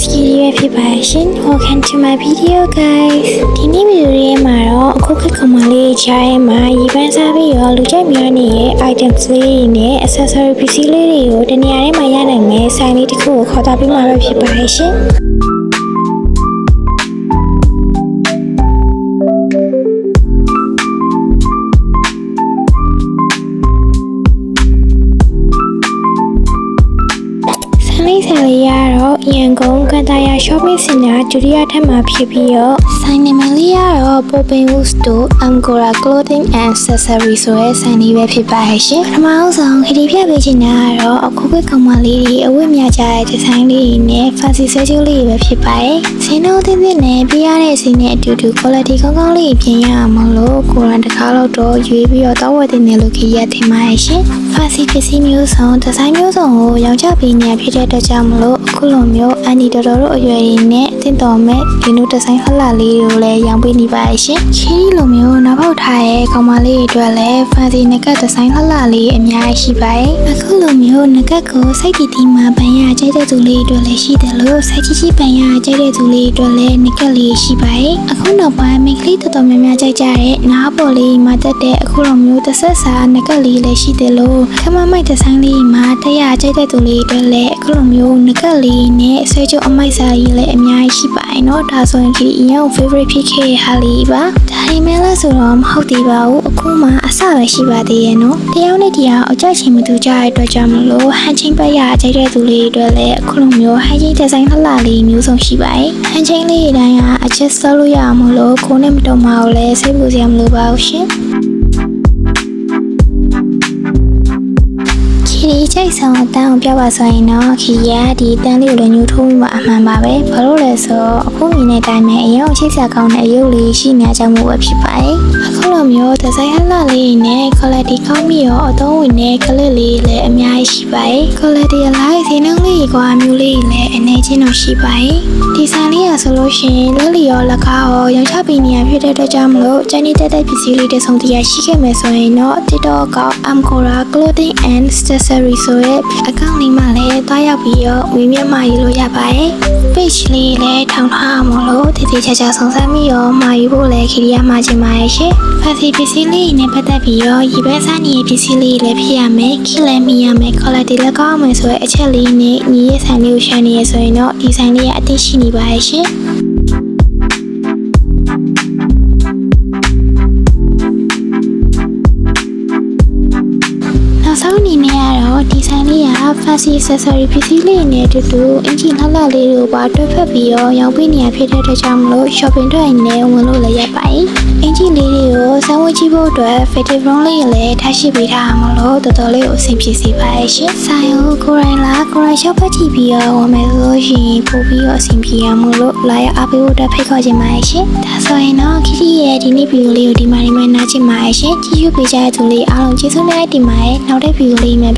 guys ကြီးရွယ်ဖြစ်ပါရှင် Welcome to my video guys ဒီနေ့ဗီဒီယိုလေးမှာတော့အခုခေတ်ကမလေးချားရဲမှာရေပန်းစားပြီးတော့လူကြိုက်များနေတဲ့ items လေးတွေနဲ့ accessory ပစ္စည်းလေးတွေကိုတနေရာထဲမှာရနိုင်မယ်ဆိုင်လေးတစ်ခုကိုခေါ်တာပြီးမှာပဲဖြစ်ပါရှင် ဆန်လေးဆန်လေးရတော့ရန်ကုန်ကန်တာယာ shopping center ဒုတိယထပ်မှာဖြစ်ပြီးတော့ဆိုင်နာမည်လေးရတော့ Popin Wood Store Angora Clothing and Accessory ဆိုတဲ့ဆိုင်လေးပဲဖြစ်ပါရဲ့ရှင်ပထမဆုံးခရီးပြပေးချင်တာကတော့အခုကကောင်မလေးတွေအဝတ်မြကြတဲ့ဒီဇိုင်းလေးတွေနဲ့ fancy ဆွဲကြိုးလေးတွေပဲဖြစ်ပါရဲ့ဈေးနှုန်းသစ်သစ်နဲ့ပြရတဲ့ဈေးနဲ့အတူတူ quality ကောင်းကောင်းလေးပြင်ရအောင်မလို့ကိုရန်တစ်ခါတော့တော့ရွေးပြီးတော့တောက်ဝက်တင်နေလို့ခရီးရထင်ပါရဲ့ရှင် fancy ပစ္စည်းမျိုးစုံဒီဇိုင်းမျိုးစုံကိုရောင်းချပေးနေဖြစ်တဲ့အတွက်ကြောင့်မလို့အခုလိုမျိုးအန်ဒီတော်တော်တို့အရွယ်ရင်းနဲ့ တင့်တော်မဲ့ဒီလိုဒီဇိုင်းလှလှလေးတွေကိုလည်းရောင်းပေးနေပါရဲ့ရှင်ခရီးလိုမျိုးနောက်ပေါက်ထားရဲ့ကောင်မလေးတွေအတွက်လည်း fancy နကတ်ဒီဇိုင်းလှလှလေးအများကြီးရှိပါရဲ့အခုလိုမျိုးနကတ်ကိုစိတ်တည်တည်မှပန်ရကြိုက်တဲ့သူလေးတွေလည်းရှိတယ်လို့စိတ်ကြီးကြီးပန်ရကြိုက်တဲ့သူလေးတွေလည်းနကတ်လေးရှိပါရဲ့အခုနောက်ပိုင်းမိန်းကလေးတော်တော်များများကြိုက်ကြတဲ့နားပေါ်လေးမှာတက်တဲ့အခုလိုမျိုးတစ်ဆက်စာနကတ်လေးလည်းရှိတယ်လို့ခမမိုက်ဒီဇိုင်းလေးမှာတရားကြိုက်တဲ့သူလေးတွေလည်းအခုလိုမျိုးနကတ်လေးနဲ့ဆွဲကြအမိုက်စာကြီးလည်းအများကြီးရှိပါရဲ့เนาะဒါဆိုရင်ခရီးအရင် favorite ဖြစ်ခဲ့တဲ့ဟာလေးပါဒါဒီမဲ့လဲဆိုတော့မဟုတ်သေးပါဘူးအခုမှအစပဲရှိပါသေးရဲ့เนาะတယောက်နဲ့တယောက်အကြိုက်ချင်မတူကြတဲ့အတွက်ကြောင့်မလို့ဟန်ချင်းပတ်ရကြိုက်တဲ့သူလေးတွေလည်းအခုလိုမျိုးဟန်ချင်းဒီဇိုင်းလှလှလေးမျိုးစုံရှိပါရဲ့ဟန်ချင်းလေးတွေတိုင်းက adjust လုပ်လို့ရအောင်မလို့ကိုယ်နဲ့မတုံပါဘူးလဲစိတ်ပူစရာမလိုပါဘူးရှင် ခီရီချိတ်ဆောင်အတန်းကိုပြောပါဆိုရင်တော့ခီရဒီတန်းလေးကိုလည်းညှို့ထိုးမှုမှာအမှန်ပါပဲဘာလို့လဲဆိုတော့အခုမြင်တဲ့အတိုင်းပဲအရင်ကချိတ်ဆက်ကောင်းတဲ့အယုတ်လေးရှိနေကြမှုပဲဖြစ်ပါတယ်အခုလိုမျိုးဒီဇိုင်းအလှလေးနဲ့ quality ကောင်းပြီးတော့အသုံးဝင်တဲ့ clip လေးလည်းအများကြီးရှိပါတယ် quality အလိုက်ဈေးနှုန်းလေးကွာမျိုးလေးလည်းအနေချင်းတော့ရှိပါတယ်ဒီဆိုင်လေးရဆိုလို့ရှိရင်လက်လီရောလက်ကားရောရောင်းချပေးနေရဖြစ်တဲ့အတွက်ကြောင့်မလို့ကျန်နေတဲ့တဲ့ပစ္စည်းလေးတစ်စုံတရာရှိခဲ့မယ်ဆိုရင်တော့ TikTok ကောက် Amcora Clothing and Accessory ဆိုတဲ့အကောင့်လေးမှလည်းတွားရောက်ပြီးတော့ဝေမျက်မှယူလို့ရပါတယ် page လေးလည်းထောင်ထားအောင်လို့တည်တည်ချာချာစုံစမ်းပြီးတော့မှာယူဖို့လည်းခရီးရမှာချင်ပါရဲ့ရှင်။ fancy ပစ္စည်းလေးနဲ့ပတ်သက်ပြီးတော့ရေပန်းစားနေပစ္စည်းလေးလည်းဖြစ်ရမယ်။ခိလည်းမိရမယ် quality လည်းကောင်းမယ်ဆိုတဲ့အချက်လေးနဲ့ညီရဲ့ဆိုင်လေးကိုရှာနေရဆိုရင်တော့ဒီဆိုင်လေးကအသိရှိနေပါရဲ့ရှင်။ အနေနဲ့ကတော့ဒီဆိုင်လေးက fancy accessory ပစ္စည်းလေးနဲ့အတူတူအင်ဂျင်လှလှလေးတွေကိုပါတွဲဖက်ပြီးတော့ရောင်းပေးနေရဖြစ်တဲ့အတွက်ကြောင့်မလို့ shopping တွေနဲ့ဝင်လို့လည်းရပါတယ်။အင်ဂျင်လေးတွေကိုစမ်းဝဲကြည့်ဖို့အတွက် fitted room လေးလည်းထားရှိပေးထားမှာလို့တော်တော်လေးကိုအဆင်ပြေစေပါရဲ့ရှင်။ဆိုင်ကိုကိုယ်တိုင်လာကိုယ်တိုင် shop ကြည့်ပြီးတော့ဝင်မယ်ဆိုလို့ရှိရင်ပို့ပြီးတော့အဆင်ပြေရမို့လို့လာရအားပေးဖို့အတွက်ဖိတ်ခေါ်ချင်ပါရဲ့ရှင်။ဒါဆိုရင်တော့ခရီးရဲ့ဒီနေ့ဗီဒီယိုလေးကိုဒီမှာနေမှနားချင်ပါရဲ့ရှင်။ကြည့်ရပေးကြတဲ့သူလေးအားလုံးကျေးဇူးများတင်ပါတယ်။နောက်တဲ့ဗီဒီယိုလေးမှာ